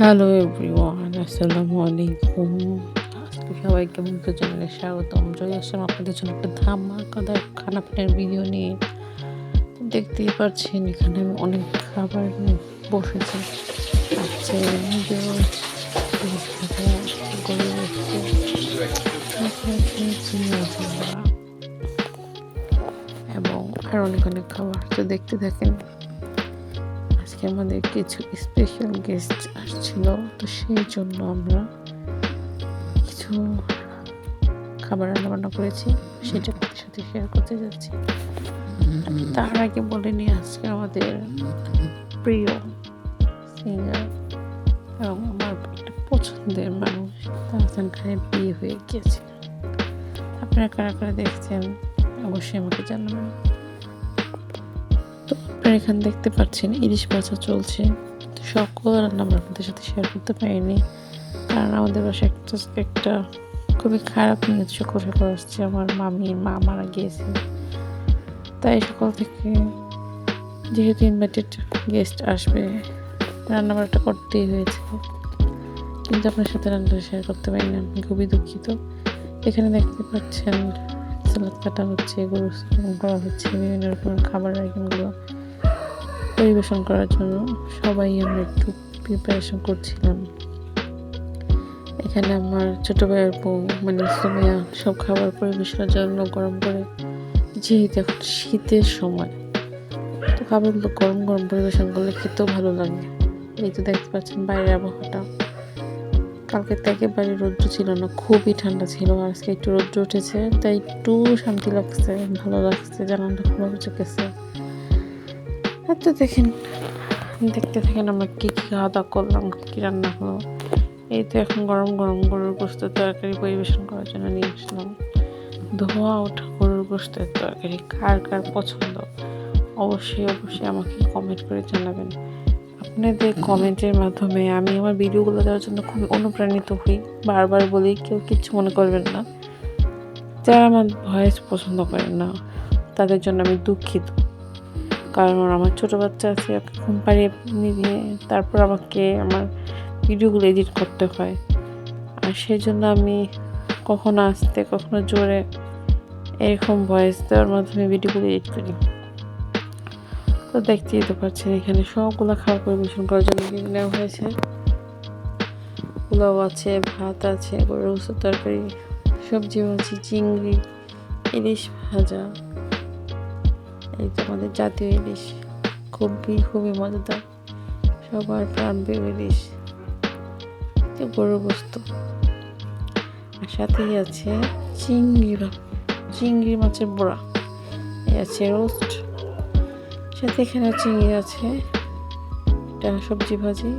Hello everyone আসসালামু আলাইকুম আজকে সবাইকে মুক্ত চ্যানেলে স্বাগতম। চলে আসলাম আপনাদের জন্য একটা ধামাকাদার খানা পিনার ভিডিও নিয়ে। দেখতেই পাচ্ছেন, এখানে আমি অনেক খাবার বসেছি। আছে এবং আর অনেক অনেক খাবার। তো দেখতে থাকেন। আজকে আমাদের কিছু স্পেশাল গেস্ট আসছিল, তো সেই জন্য আমরা কিছু খাবার রান্না বান্না করেছি, সেটা আপনাদের সাথে শেয়ার করতে যাচ্ছি। তার আগে বলে নিয়ে আজকে আমাদের প্রিয় সিঙ্গার এবং আমার একটা পছন্দের মানুষ, তাহসান খানের বিয়ে হয়ে গিয়েছে আপনারা কারা কারা দেখছেন, অবশ্যই আমাকে জানাবেন। তো আপনারা এখানে দেখতে পাচ্ছেন ইলিশ ভাজা চলছে। তো সকল রান্না আমরা আপনাদের সাথে শেয়ার করতে পারিনি। কারণ আমাদের বাসায় একটা একটা খুবই খারাপ নিউজ করে আসছে, আমার মামি, মা মারা গিয়েছে। তাই সকাল থেকে যেহেতু ইনভাইটেড গেস্ট আসবে, রান্নাবাড়াটা করতেই হয়েছে। কিন্তু আপনার সাথে রান্নাটা শেয়ার করতে পারিনি, আমি খুবই দুঃখিত। এখানে দেখতে পাচ্ছেন সালাদ কাটা হচ্ছে, গরু করা হচ্ছে, বিভিন্ন রকমের খাবার আইটেমগুলো পরিবেশন করার জন্য সবাই আমরা একটু প্রিপারেশন করছিলাম। এখানে আমার ছোটো ভাইয়ের বউ মানে সুমিয়া, সব খাবার পরিবেশনের জন্য গরম করে যেহেতু এখন শীতের সময়, তো খাবারগুলো গরম গরম পরিবেশন করলে খেতেও ভালো লাগে। এই তো দেখতে পাচ্ছেন বাইরের আবহাওয়াটা। কালকে তো একেবারে রৌদ্র ছিল না, খুবই ঠান্ডা ছিল আজকে একটু রৌদ্র উঠেছে, তাই একটু শান্তি লাগছে, ভালো লাগছে জানানটা খুব চোখেছে। আর তো দেখেন, দেখতে থাকেন আমরা কী কী খাওয়া দাওয়া করলাম, কী রান্না হলো। এই তো এখন গরম গরম গরুর গোস্ত তরকারি পরিবেশন করার জন্য নিয়ে আসলাম। ধোয়া ওঠা গরুর গোস্তের তরকারি, কার কার পছন্দ? অবশ্যই অবশ্যই আমাকে কমেন্ট করে জানাবেন। আপনাদের কমেন্টের মাধ্যমে আমি আমার ভিডিওগুলো দেওয়ার জন্য খুবই অনুপ্রাণিত হই। বারবার বলি, কেউ কিচ্ছু মনে করবেন না। যারা আমার ভয়েস পছন্দ করেন না, তাদের জন্য আমি দুঃখিত। কারণ আমার ছোটো বাচ্চা আছে, ওকে ঘুম পাড়িয়ে নিয়ে তারপর আমাকে আমার ভিডিওগুলো এডিট করতে হয়। আর সেই জন্য আমি কখনো আসতে, কখনো জোরে এরকম ভয়েস দেওয়ার মাধ্যমে ভিডিওগুলো এডিট করি। তো দেখতেই তো পাচ্ছেন, এখানে সবগুলো খাবার পরিবেশন করার জন্য নেওয়া হয়েছে? পোলাও আছে, ভাত আছে গোস্ত তরকারি, সবজি আছে, চিংড়ি, ইলিশ ভাজা। এই তো আমাদের জাতীয় ইলিশ। খুবই খুবই মজাদার। সবার প্রাণ ইলিশ। গরুর গোস্ত আর সাথেই আছে চিংড়ি চিংড়ি মাছের বড়া। এই আছে রোস্ট সাথে এখানে চিংড়ি আছে, এটা সবজি ভাজি,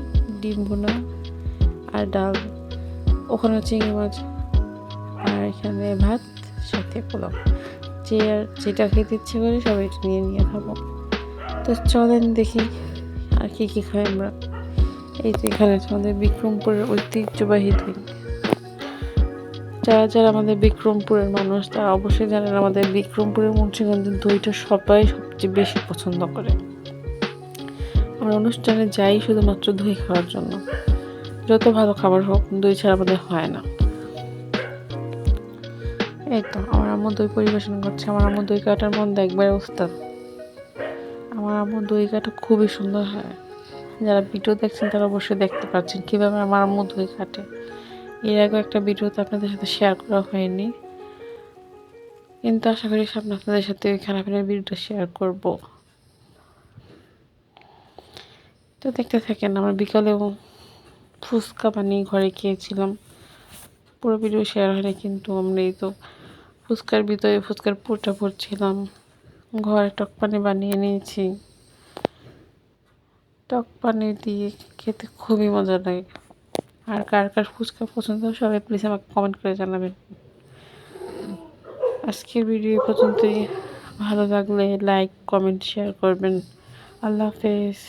ডিম ভুনা আর ডাল। ওখানে চিংড়ি মাছ আর এখানে ভাত, সাথে পোলাও। যে আর যেটা খেতে ইচ্ছে করে সবাই নিয়ে নিয়ে খাব। তো চলেন দেখি আর কী কী খাই আমরা। এই তো এখানে আমাদের বিক্রমপুরের ঐতিহ্যবাহী দই যারা যারা আমাদের বিক্রমপুরের মানুষ, তারা অবশ্যই জানেন আমাদের বিক্রমপুরের মুন্সিগঞ্জের দইটা সবাই সবচেয়ে বেশি পছন্দ করে। আমরা অনুষ্ঠানে যাই শুধুমাত্র দই খাওয়ার জন্য। যত ভালো খাবার হোক, দই ছাড়া আমাদের হয় না। এই তো, আমার আম্মু দই পরিবেশন করছে। আমার আম্মু দই কাটার মধ্যে একবারে উস্তাদ আমার আম্মু দই কাটা খুবই সুন্দর হয়। যারা ভিডিও দেখছেন, তারা অবশ্যই দেখতে পাচ্ছেন কীভাবে আমার আম্মু দই কাটে। এর আগে একটা ভিডিওতে আপনাদের সাথে শেয়ার করা হয়নি। কিন্তু আশা করি সামনে আপনাদের সাথে ওই খানাপিনার ভিডিওটা শেয়ার করব। তো দেখতে থাকেন, আমরা বিকালেও ফুচকা বানিয়ে ঘরে খেয়েছিলাম। পুরো ভিডিও শেয়ার হয়নি, কিন্তু আমরা এই তো ফুচকার ভিতরে ফুচকার পুরটা পড়ছিলাম ঘরে টক পানি বানিয়ে নিয়েছি। টক পানি দিয়ে খেতে খুবই মজা লাগে। আর কার কার ফুচকা পছন্দ সবাই প্লিজ আমাকে কমেন্ট করে জানাবেন। আজকের ভিডিও পর্যন্তই। ভালো লাগলে লাইক কমেন্ট শেয়ার করবেন। আল্লাহ হাফেজ।